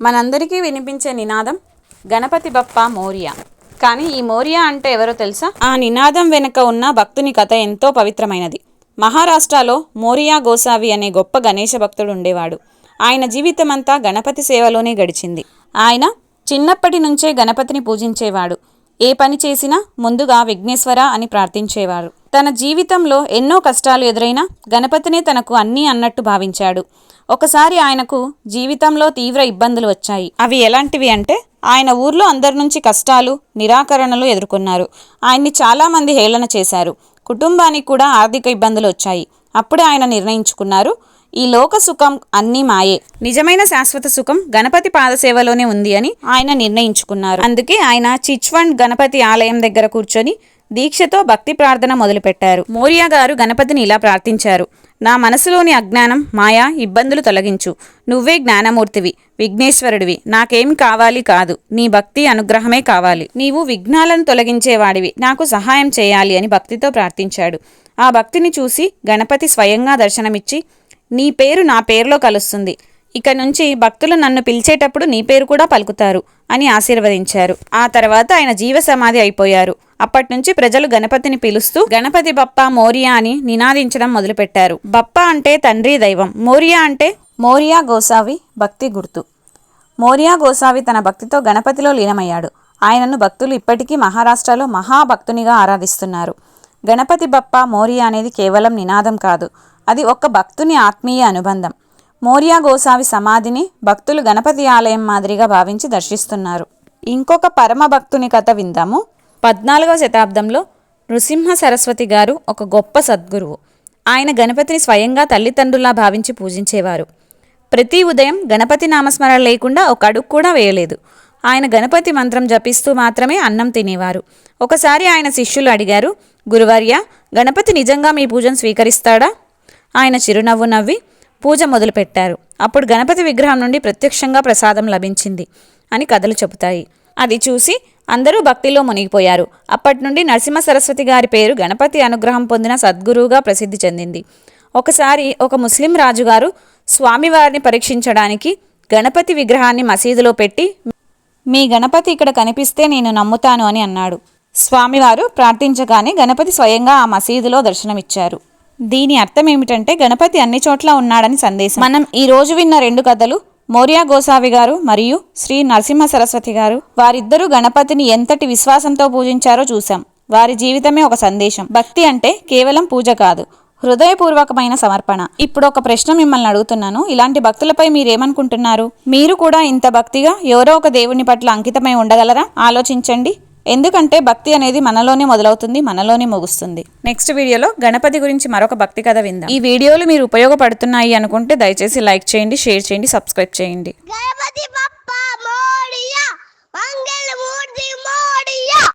మనందరికీ వినిపించే నినాదం గణపతి బప్ప మోరియా. కానీ ఈ మోరియా అంటే ఎవరో తెలుసా? ఆ నినాదం వెనుక ఉన్న భక్తుని కథ ఎంతో పవిత్రమైనది. మహారాష్ట్రలో మోరియా గోసావి అనే గొప్ప గణేశ భక్తుడు ఉండేవాడు. ఆయన జీవితమంతా గణపతి సేవలోనే గడిచింది. ఆయన చిన్నప్పటి నుంచే గణపతిని పూజించేవాడు. ఏ పని చేసినా ముందుగా విఘ్నేశ్వర అని ప్రార్థించేవారు. తన జీవితంలో ఎన్నో కష్టాలు ఎదురైనా గణపతినే తనకు అన్నీ అన్నట్టు భావించాడు. ఒకసారి ఆయనకు జీవితంలో తీవ్ర ఇబ్బందులు వచ్చాయి. అవి ఎలాంటివి అంటే ఆయన ఊర్లో అందరి నుంచి కష్టాలు నిరాకరణలు ఎదుర్కొన్నారు. ఆయన్ని చాలామంది హేళన చేశారు. కుటుంబానికి కూడా ఆర్థిక ఇబ్బందులు వచ్చాయి. అప్పుడే ఆయన నిర్ణయించుకున్నారు ఈ లోక సుఖం అన్నీ మాయే. నిజమైన శాశ్వత సుఖం గణపతి పాదసేవలోనే ఉంది అని ఆయన నిర్ణయించుకున్నారు. అందుకే ఆయన చిచ్వండ్ గణపతి ఆలయం దగ్గర కూర్చొని దీక్షతో భక్తి ప్రార్థన మొదలుపెట్టారు. మోరియా గారు గణపతిని ఇలా ప్రార్థించారు నా మనసులోని అజ్ఞానం మాయా ఇబ్బందులు తొలగించు. నువ్వే జ్ఞానమూర్తివి విఘ్నేశ్వరుడివి. నాకేం కావాలి కాదు. నీ భక్తి అనుగ్రహమే కావాలి. నీవు విఘ్నాలను తొలగించేవాడివి. నాకు సహాయం చేయాలి అని భక్తితో ప్రార్థించాడు. ఆ భక్తిని చూసి గణపతి స్వయంగా దర్శనమిచ్చి నీ పేరు నా పేరులో కలుస్తుంది. ఇక నుంచి భక్తులు నన్ను పిలిచేటప్పుడు నీ పేరు కూడా పలుకుతారు అని ఆశీర్వదించారు. ఆ తర్వాత ఆయన జీవ సమాధి అయిపోయారు అప్పటినుంచి ప్రజలు గణపతిని పిలుస్తూ గణపతి బప్ప మోరియా అని నినాదించడం మొదలుపెట్టారు. బప్ప అంటే తండ్రి దైవం మోరియా అంటే మోరియా గోసావి భక్తి గుర్తు. మోరియా గోసావి తన భక్తితో గణపతిలో లీనమయ్యాడు. ఆయనను భక్తులు ఇప్పటికీ మహారాష్ట్రలో మహాభక్తునిగా ఆరాధిస్తున్నారు. గణపతి బప్ప మోరియా అనేది కేవలం నినాదం కాదు. అది ఒక భక్తుని ఆత్మీయ అనుబంధం. మోరియా గోసావి సమాధిని భక్తులు గణపతి ఆలయం మాదిరిగా భావించి దర్శిస్తున్నారు. ఇంకొక పరమ భక్తుని కథ విందాము. పద్నాలుగవ శతాబ్దంలో నృసింహ సరస్వతి గారు ఒక గొప్ప సద్గురువు. ఆయన గణపతిని స్వయంగా తల్లిదండ్రులా భావించి పూజించేవారు. ప్రతి ఉదయం గణపతి నామస్మరణ లేకుండా ఒక అడుగు కూడా వేయలేదు. ఆయన గణపతి మంత్రం జపిస్తూ మాత్రమే అన్నం తినేవారు. ఒకసారి ఆయన శిష్యులు అడిగారు గురువర్య గణపతి నిజంగా మీ పూజను స్వీకరిస్తాడా? ఆయన చిరునవ్వు నవ్వి పూజ మొదలుపెట్టారు. అప్పుడు గణపతి విగ్రహం నుండి ప్రత్యక్షంగా ప్రసాదం లభించింది అని కథలు చెబుతాయి. అది చూసి అందరూ భక్తిలో మునిగిపోయారు. అప్పటి నుండి నరసింహ సరస్వతి గారి పేరు గణపతి అనుగ్రహం పొందిన సద్గురువుగా ప్రసిద్ధి చెందింది. ఒకసారి ఒక ముస్లిం రాజుగారు స్వామివారిని పరీక్షించడానికి గణపతి విగ్రహాన్ని మసీదులో పెట్టి మీ గణపతి ఇక్కడ కనిపిస్తే నేను నమ్ముతాను అని అన్నాడు. స్వామివారు ప్రార్థించగానే గణపతి స్వయంగా ఆ మసీదులో దర్శనమిచ్చారు. దీని అర్థం ఏమిటంటే గణపతి అన్ని చోట్ల ఉన్నాడని సందేశం. మనం ఈ రోజు విన్న రెండు కథలు మౌర్య గోసావి గారు మరియు శ్రీ నరసింహ సరస్వతి గారు వారిద్దరూ గణపతిని ఎంతటి విశ్వాసంతో పూజించారో చూశాం. వారి జీవితమే ఒక సందేశం. భక్తి అంటే కేవలం పూజ కాదు హృదయపూర్వకమైన సమర్పణ. ఇప్పుడు ఒక ప్రశ్న మిమ్మల్ని అడుగుతున్నాను. ఇలాంటి భక్తులపై మీరేమనుకుంటున్నారు? మీరు కూడా ఇంత భక్తిగా ఎవరో ఒక దేవుని పట్ల అంకితమై ఉండగలరా? ఆలోచించండి. ఎందుకంటే భక్తి అనేది మనలోనే మొదలవుతుంది మనలోనే ముగుస్తుంది. నెక్స్ట్ వీడియోలో గణపతి గురించి మరొక భక్తి కథ విందాం. ఈ వీడియోలు మీరు ఉపయోగపడుతున్నాయి అనుకుంటే దయచేసి లైక్ చేయండి షేర్ చేయండి సబ్స్క్రైబ్ చేయండి.